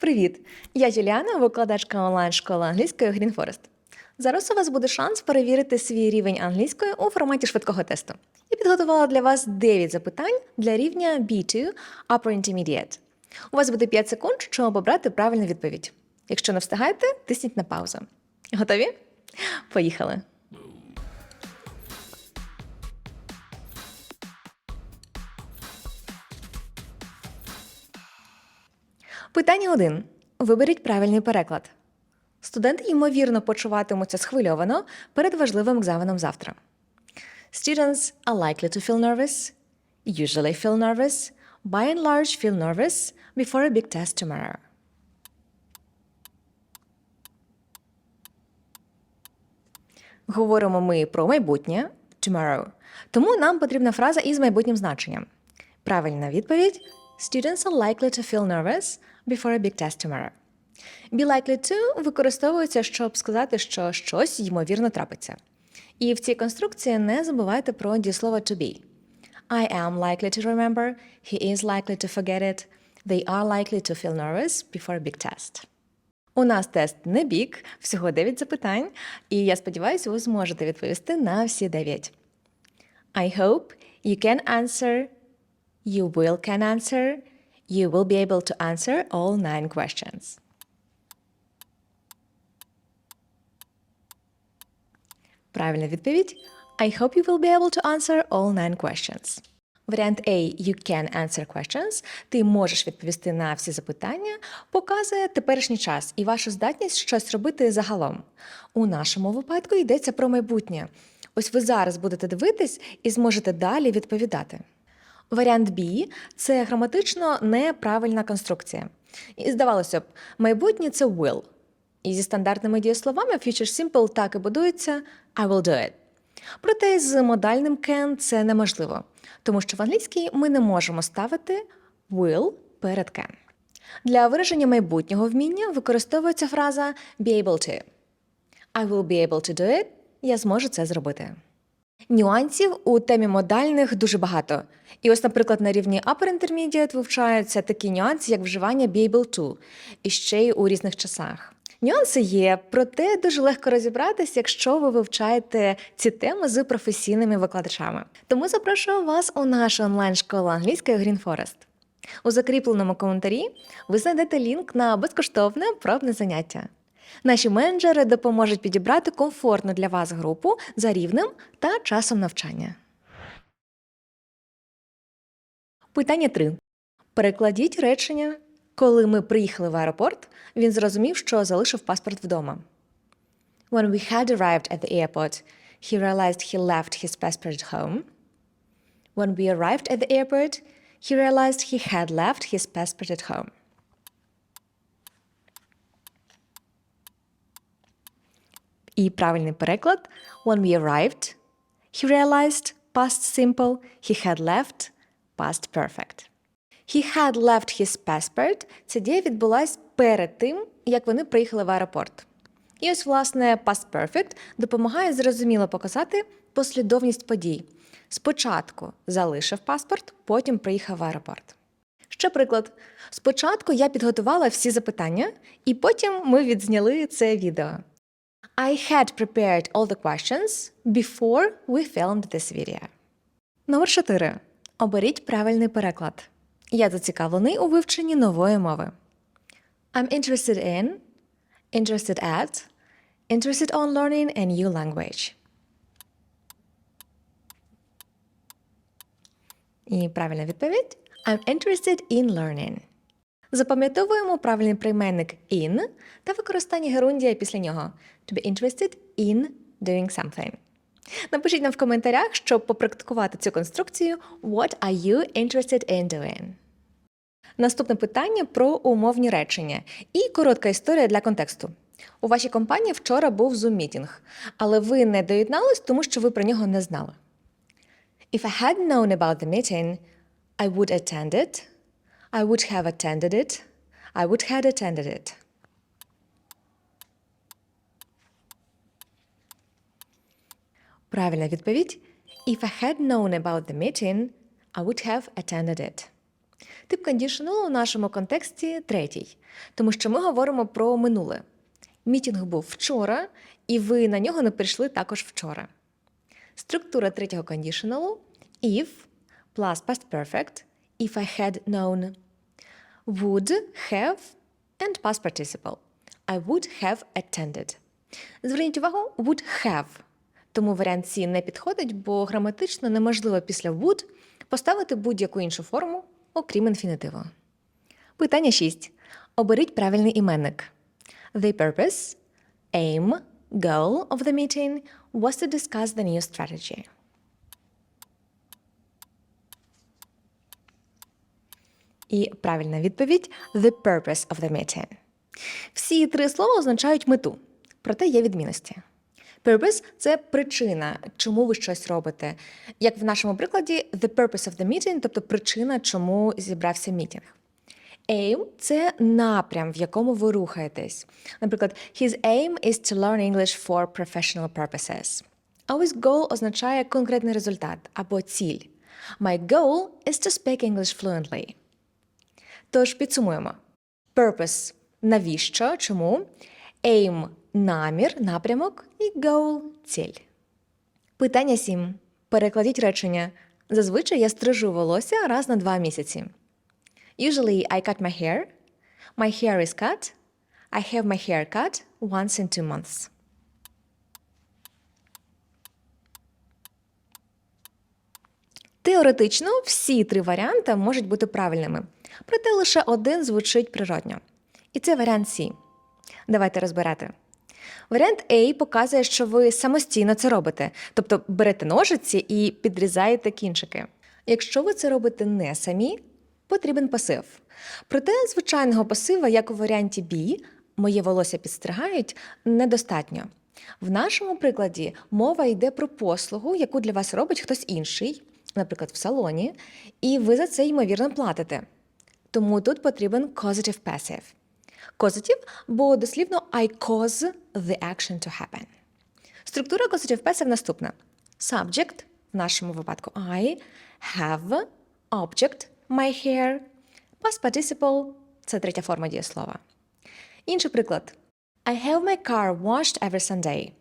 Привіт! Я Юліана, викладачка онлайн-школи англійської Green Forest. Зараз у вас буде шанс перевірити свій рівень англійської у форматі швидкого тесту. Я підготувала для вас 9 запитань для рівня B2 Upper Intermediate. У вас буде 5 секунд, щоб обрати правильну відповідь. Якщо не встигаєте, тисніть на паузу. Готові? Поїхали! Питання 1. Виберіть правильний переклад. Студенти ймовірно почуватимуться схвильовано перед важливим екзаменом завтра. Students are likely to feel nervous, usually feel nervous, by and large feel nervous before a big test tomorrow. Говоримо ми про майбутнє tomorrow. Тому нам потрібна фраза із майбутнім значенням. Правильна відповідь Students are likely to feel nervous before a big test tomorrow. Be likely to використовується, щоб сказати, що щось ймовірно трапиться. І в цій конструкції не забувайте про дієслово to be. I am likely to remember, he is likely to forget it, they are likely to feel nervous before a big test. У нас тест не бік, всього 9 запитань, і я сподіваюся, ви зможете відповісти на всі 9. I hope you can answer, you will can answer, you will be able to answer all nine questions. Правильна відповідь I hope you will be able to answer all nine questions. Варіант A You can answer questions. Ти можеш відповісти на всі запитання, показує теперішній час і вашу здатність щось робити загалом. У нашому випадку йдеться про майбутнє. Ось ви зараз будете дивитись і зможете далі відповідати. Варіант B – це граматично неправильна конструкція. І здавалося б, майбутнє це will. І зі стандартними дієсловами Future Simple так і будується I will do it. Проте з модальним can це неможливо, тому що в англійській ми не можемо ставити will перед can. Для вираження майбутнього вміння використовується фраза be able to. I will be able to do it. Я зможу це зробити. Нюансів у темі модальних дуже багато. І ось, наприклад, на рівні Upper Intermediate вивчаються такі нюанси, як вживання be able to, і ще й у різних часах. Нюанси є, проте дуже легко розібратись, якщо ви вивчаєте ці теми з професійними викладачами. Тому запрошую вас у нашу онлайн-школу англійської Green Forest. У закріпленому коментарі ви знайдете лінк на безкоштовне пробне заняття. Наші менеджери допоможуть підібрати комфортну для вас групу за рівнем та часом навчання. Питання 3. Перекладіть речення. Коли ми приїхали в аеропорт, він зрозумів, що залишив паспорт вдома. When we had arrived at the airport, he realized he left his passport home. When we arrived at the airport, he realized he had left his passport at home. І правильний переклад When we arrived, he realized past simple, he had left past perfect. He had left his passport. Ця дія відбулась перед тим, як вони приїхали в аеропорт. І ось, власне, past perfect допомагає зрозуміло показати послідовність подій. Спочатку залишив паспорт, потім приїхав в аеропорт. Ще приклад. Спочатку я підготувала всі запитання, і потім ми відзняли це відео. I had prepared all the questions before we filmed this video. Номер 4. Оберіть правильний переклад. Я зацікавлений у вивченні нової мови. I'm interested in, interested at, interested on learning a new language. І правильна відповідь I'm interested in learning. Запам'ятовуємо правильний прийменник in та використання герундія після нього to be interested in doing something. Напишіть нам в коментарях, щоб попрактикувати цю конструкцію What are you interested in doing? Наступне питання про умовні речення і коротка історія для контексту. У вашій компанії вчора був Zoom-мітінг, але ви не доєднались, тому що ви про нього не знали. If I had known about the meeting, I would attend it, I would have attended it, I would had attended it. Правильна відповідь If I had known about the meeting, I would have attended it. Тип conditional у нашому контексті третій, тому що ми говоримо про минуле. Мітінг був вчора, і ви на нього не прийшли також вчора. Структура третього conditional – if plus past perfect, if I had known. Would have and past participle. I would have attended. Зверніть увагу, would have. Тому варіант C не підходить, бо граматично неможливо після would поставити будь-яку іншу форму, окрім інфінітиву. Питання 6. Оберіть правильний іменник. The purpose, aim, goal of the meeting was to discuss the new strategy. І правильна відповідь the purpose of the meeting. Всі три слова означають мету, проте є відмінності. Purpose – це причина, чому ви щось робите. Як в нашому прикладі, the purpose of the meeting, тобто причина, чому зібрався мітинг. Aim – це напрям, в якому ви рухаєтесь. Наприклад, his aim is to learn English for professional purposes. А ось goal означає конкретний результат або ціль. My goal is to speak English fluently. Тож підсумуємо. Purpose – навіщо, чому? Aim – намір, напрямок і goal – ціль. Питання 7. Перекладіть речення. Зазвичай я стрижу волосся раз на два місяці. Usually I cut my hair. My hair is cut. I have my hair cut once in two months. Теоретично всі три варіанти можуть бути правильними, проте лише один звучить природньо. І це варіант C. Давайте розбирати. Варіант A показує, що ви самостійно це робите, тобто берете ножиці і підрізаєте кінчики. Якщо ви це робите не самі, потрібен пасив. Проте звичайного пасива, як у варіанті B, моє волосся підстригають, недостатньо. В нашому прикладі мова йде про послугу, яку для вас робить хтось інший, наприклад, в салоні, і ви за це ймовірно платите. Тому тут потрібен causative passive. Causative, бо дослівно I cause the action to happen. Структура causative passive наступна. Subject, в нашому випадку I, have, object, my hair, past participle – це третя форма дієслова. Інший приклад. I have my car washed every Sunday.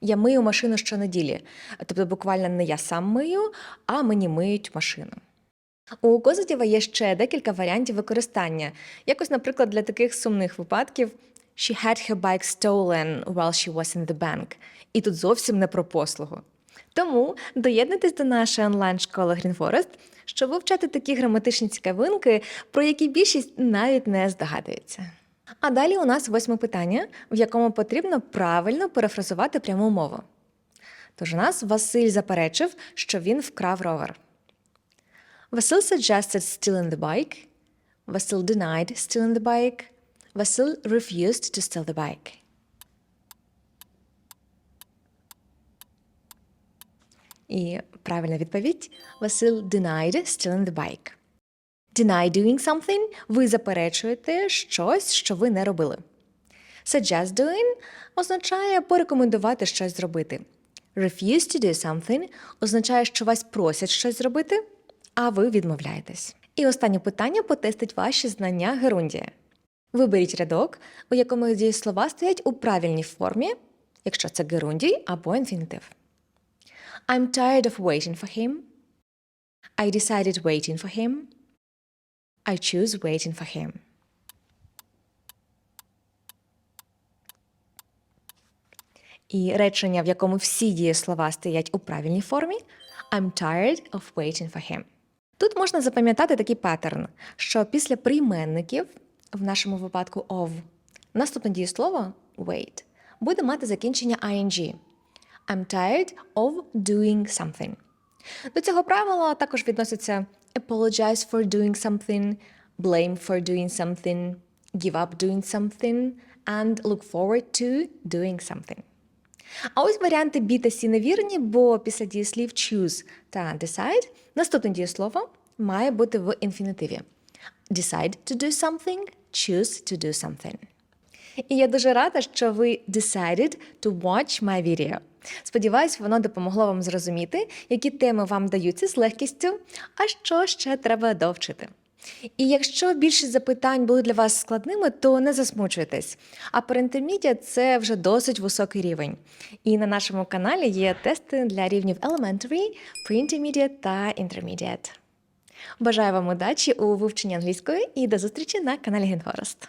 Я мию машину щонеділі. Тобто буквально не я сам мию, а мені миють машину. У Козитєва є ще декілька варіантів використання. Якось, наприклад, для таких сумних випадків She had her bike stolen while she was in the bank. І тут зовсім не про послугу. Тому доєднуйтесь до нашої онлайн-школи Green Forest, щоб вивчати такі граматичні цікавинки, про які більшість навіть не здогадується. А далі у нас восьме питання, в якому потрібно правильно перефразувати пряму мову. Тож у нас Василь заперечив, що він вкрав ровер. Vasil suggested stealing the bike. Vasil denied stealing the bike. Vasil refused to steal the bike. І правильна відповідь Васил denied stealing the bike. Deny doing something – ви заперечуєте щось, що ви не робили. Suggest doing означає порекомендувати щось зробити. Refuse to do something означає, що вас просять щось зробити, а ви відмовляєтесь. І останнє питання потестить ваші знання герундія. Виберіть рядок, у якому дієслова стоять у правильній формі, якщо це герундій або інфінітив. I'm tired of waiting for him. I decided waiting for him. I choose waiting for him. І речення, в якому всі дієслова стоять у правильній формі I'm tired of waiting for him. Тут можна запам'ятати такий паттерн, що після прийменників, в нашому випадку of, наступне дієслово wait буде мати закінчення ing. I'm tired of doing something. До цього правила також відносяться apologize for doing something, blame for doing something, give up doing something, and look forward to doing something. А ось варіанти B та C невірні, бо після дієслів choose та decide наступне дієслово має бути в інфінітиві. Decide to do something, choose to do something. І я дуже рада, що ви decided to watch my video. Сподіваюсь, воно допомогло вам зрозуміти, які теми вам даються з легкістю, а що ще треба довчити. І якщо більшість запитань були для вас складними, то не засмучуйтесь. А Intermediate – це вже досить високий рівень. І на нашому каналі є тести для рівнів Elementary, Pre-Intermediate та Intermediate. Бажаю вам удачі у вивченні англійської і до зустрічі на каналі GenForest.